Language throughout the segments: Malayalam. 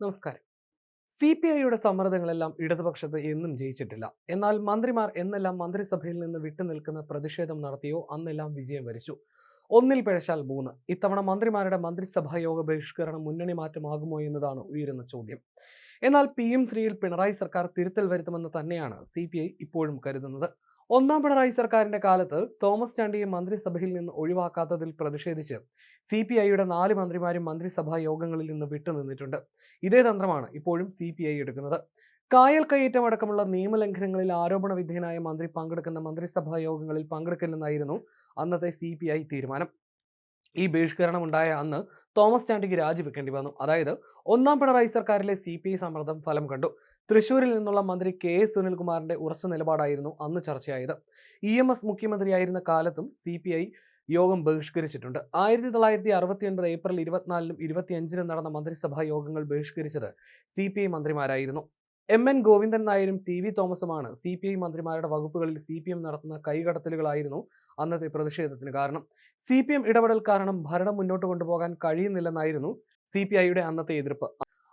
നമസ്കാരം. സി പി ഐയുടെ സമ്മർദ്ദങ്ങളെല്ലാം ഇടതുപക്ഷത്ത് എന്നും ജയിച്ചിട്ടില്ല. എന്നാൽ മന്ത്രിമാർ എന്നെല്ലാം മന്ത്രിസഭയിൽ നിന്ന് വിട്ടുനിൽക്കുന്ന പ്രതിഷേധം നടത്തിയോ അന്നെല്ലാം വിജയം വരിച്ചു. ഒന്നിൽ പിഴച്ചാൽ മൂന്ന്. ഇത്തവണ മന്ത്രിമാരുടെ മന്ത്രിസഭാ യോഗ ബഹിഷ്കരണം മുന്നണി മാറ്റമാകുമോ എന്നതാണ് ഉയരുന്ന ചോദ്യം. എന്നാൽ പി എം ശ്രീയിൽ പിണറായി സർക്കാർ തിരുത്തൽ വരുത്തുമെന്ന് തന്നെയാണ് സി ഇപ്പോഴും കരുതുന്നത്. ഒന്നാം പിണറായി സർക്കാരിന്റെ കാലത്ത് തോമസ് ചാണ്ടിയെ മന്ത്രിസഭയിൽ നിന്ന് ഒഴിവാക്കാത്തതിൽ പ്രതിഷേധിച്ച് സി പി ഐയുടെ നാല് മന്ത്രിമാരും മന്ത്രിസഭാ യോഗങ്ങളിൽ നിന്ന് വിട്ടുനിന്നിട്ടുണ്ട്. ഇതേ തന്ത്രമാണ് ഇപ്പോഴും സി പി ഐ എടുക്കുന്നത്. കായൽ കയ്യേറ്റം അടക്കമുള്ള നിയമലംഘനങ്ങളിൽ ആരോപണ വിധേയനായ മന്ത്രി പങ്കെടുക്കുന്ന മന്ത്രിസഭാ യോഗങ്ങളിൽ പങ്കെടുക്കില്ലെന്നായിരുന്നു അന്നത്തെ സി പി ഐ തീരുമാനം. ഈ ബഹിഷ്കരണം ഉണ്ടായ അന്ന് തോമസ് ചാണ്ടിക്ക് രാജിവെക്കേണ്ടി വന്നു. അതായത് ഒന്നാം പിണറായി സർക്കാരിലെ സി പി ഐ സമ്മർദ്ദം ഫലം കണ്ടു. തൃശൂരിൽ നിന്നുള്ള മന്ത്രി കെ എസ് സുനിൽകുമാറിന്റെ ഉറച്ച നിലപാടായിരുന്നു അന്ന് ചർച്ചയായത്. ഇ എം എസ് മുഖ്യമന്ത്രിയായിരുന്ന കാലത്തും സി പി ഐ യോഗം ബഹിഷ്കരിച്ചിട്ടുണ്ട്. ആയിരത്തി തൊള്ളായിരത്തി അറുപത്തി ഒൻപത് ഏപ്രിൽ ഇരുപത്തിനാലിനും ഇരുപത്തിയഞ്ചിനും നടന്ന മന്ത്രിസഭാ യോഗങ്ങൾ ബഹിഷ്കരിച്ചത് സി പി ഐ മന്ത്രിമാരായിരുന്നു. എം എൻ ഗോവിന്ദൻ നായരും ടി വി തോമസുമാണ്. സി പി ഐ മന്ത്രിമാരുടെ വകുപ്പുകളിൽ സി പി എം നടത്തുന്ന കൈകടത്തലുകളായിരുന്നു അന്നത്തെ പ്രതിഷേധത്തിന് കാരണം. സി പി എം ഇടപെടൽ കാരണം ഭരണം മുന്നോട്ട് കൊണ്ടുപോകാൻ കഴിയുന്നില്ലെന്നായിരുന്നു സി പി ഐയുടെ അന്നത്തെ എതിർപ്പ്.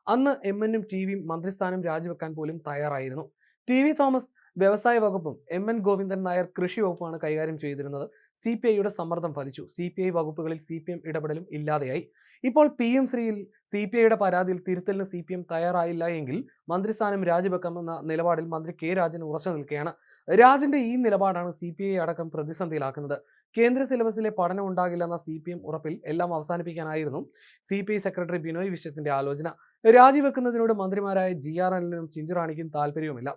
അന്ന് എം എന്നും ടി വിയും മന്ത്രിസ്ഥാനം രാജിവെക്കാൻ പോലും തയ്യാറായിരുന്നു. ടി വി തോമസ് വ്യവസായ വകുപ്പും എം എൻ ഗോവിന്ദൻ നായർ കൃഷി വകുപ്പാണ് കൈകാര്യം ചെയ്തിരുന്നത്. സി പി ഐയുടെ സമ്മർദ്ദം ഫലിച്ചു. സി പി ഐ വകുപ്പുകളിൽ സി പി എം ഇടപെടലും ഇല്ലാതെയായി. ഇപ്പോൾ പി എം ശ്രീയിൽ സി പി ഐയുടെ പരാതിയിൽ തിരുത്തലിന് സി പി എം തയ്യാറായില്ല എങ്കിൽ മന്ത്രിസ്ഥാനം രാജിവെക്കാമെന്ന നിലപാടിൽ മന്ത്രി കെ രാജൻ ഉറച്ചു നിൽക്കുകയാണ്. രാജന്റെ ഈ നിലപാടാണ് സി പി ഐ അടക്കം പ്രതിസന്ധിയിലാക്കുന്നത്. കേന്ദ്ര സിലബസിലെ പഠനം ഉണ്ടാകില്ലെന്ന സി പി എം ഉറപ്പിൽ എല്ലാം അവസാനിപ്പിക്കാനായിരുന്നു C P I secretary Binoy വിശ്വത്തിന്റെ ആലോചന. രാജിവെക്കുന്നതിനോട് മന്ത്രിമാരായ ജി ആർ അനിലിനും ചിഞ്ചുറാണിക്കും താല്പര്യവുമില്ല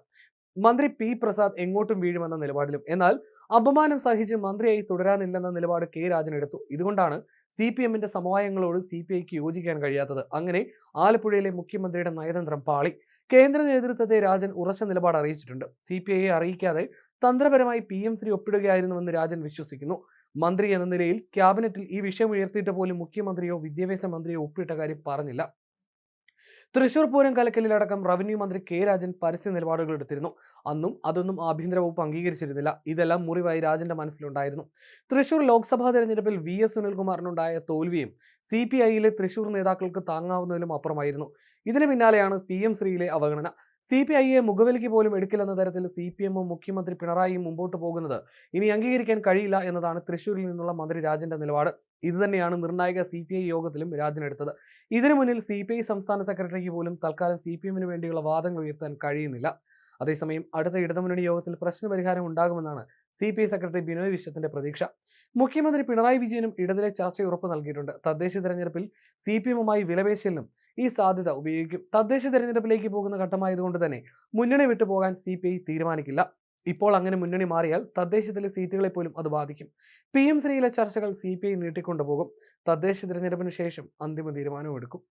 മന്ത്രി പി പ്രസാദ് എങ്ങോട്ടും വീഴുമെന്ന നിലപാടിലും. എന്നാൽ അപമാനം സഹിച്ച് മന്ത്രിയായി തുടരാനില്ലെന്ന നിലപാട് കെ രാജൻ എടുത്തു. ഇതുകൊണ്ടാണ് സി പി എമ്മിന്റെ സമവായങ്ങളോട് സി പി ഐക്ക് യോജിക്കാൻ കഴിയാത്തത്. അങ്ങനെ ആലപ്പുഴയിലെ മുഖ്യമന്ത്രിയുടെ നയതന്ത്രം പാളി. കേന്ദ്ര നേതൃത്വത്തെ രാജൻ ഉറച്ച നിലപാട് അറിയിച്ചിട്ടുണ്ട്. സി പി ഐയെ അറിയിക്കാതെ തന്ത്രപരമായി പി എം ശ്രീ ഒപ്പിടുകയായിരുന്നുവെന്ന് രാജൻ വിശ്വസിക്കുന്നു. മന്ത്രി എന്ന നിലയിൽ ക്യാബിനറ്റിൽ ഈ വിഷയം ഉയർത്തിയിട്ട് പോലും മുഖ്യമന്ത്രിയോ വിദ്യാഭ്യാസ മന്ത്രിയോ ഒപ്പിട്ട കാര്യം പറഞ്ഞില്ല. തൃശൂർ പൂരം കലക്കലിലടക്കം റവന്യൂ മന്ത്രി കെ രാജൻ പരസ്യ നിലപാടുകൾ എടുത്തിരുന്നു. അന്നും അതൊന്നും ആഭ്യന്തര വകുപ്പ് അംഗീകരിച്ചിരുന്നില്ല. ഇതെല്ലാം മുറിവായി രാജന്റെ മനസ്സിലുണ്ടായിരുന്നു. തൃശൂർ ലോക്സഭാ തെരഞ്ഞെടുപ്പിൽ വി എസ് സുനിൽകുമാറിനുണ്ടായ തോൽവിയും സി പി ഐയിലെ തൃശൂർ നേതാക്കൾക്ക് താങ്ങാവുന്നതിലും അപ്പുറമായിരുന്നു. ഇതിന് പിന്നാലെയാണ് പി എം ശ്രീയിലെ അവഗണന. സി പി ഐയെ മുഖവിലയ്ക്ക് പോലും എടുക്കില്ലെന്ന തരത്തിൽ സി പി എമ്മും മുഖ്യമന്ത്രി പിണറായിയും മുമ്പോട്ട് പോകുന്നത് ഇനി അംഗീകരിക്കാൻ കഴിയില്ല എന്നതാണ് തൃശൂരിൽ നിന്നുള്ള മന്ത്രി രാജന്റെ നിലപാട്. ഇതുതന്നെയാണ് നിർണായക സി പി ഐ യോഗത്തിലും രാജനെടുത്തത്. ഇതിനു മുന്നിൽ സി പി ഐ സംസ്ഥാന സെക്രട്ടറിക്ക് പോലും തൽക്കാലം സി പി എമ്മിന് വേണ്ടിയുള്ള വാദങ്ങൾ ഉയർത്താൻ കഴിയുന്നില്ല. അതേസമയം അടുത്ത ഇടതുമുന്നണി യോഗത്തിൽ പ്രശ്നപരിഹാരം ഉണ്ടാകുമെന്നാണ് C P I secretary Binoy വിശ്വത്തിന്റെ പ്രതീക്ഷ. മുഖ്യമന്ത്രി പിണറായി വിജയനും ഇടതിലെ ചർച്ച ഉറപ്പ് നൽകിയിട്ടുണ്ട്. തദ്ദേശ തെരഞ്ഞെടുപ്പിൽ സി പി എമ്മുമായി വിലപേശലിനും ഈ സാധ്യത ഉപയോഗിക്കും. തദ്ദേശ തെരഞ്ഞെടുപ്പിലേക്ക് പോകുന്ന ഘട്ടമായതുകൊണ്ട് തന്നെ മുന്നണി വിട്ടുപോകാൻ സി പി ഐ തീരുമാനിക്കില്ല. ഇപ്പോൾ അങ്ങനെ മുന്നണി മാറിയാൽ തദ്ദേശത്തിലെ സീറ്റുകളെ പോലും അത് ബാധിക്കും. പി എം ശ്രീയിലെ ചർച്ചകൾ സി പി ഐ നീട്ടിക്കൊണ്ടുപോകും. തദ്ദേശ തിരഞ്ഞെടുപ്പിന് ശേഷം അന്തിമ തീരുമാനവും എടുക്കും.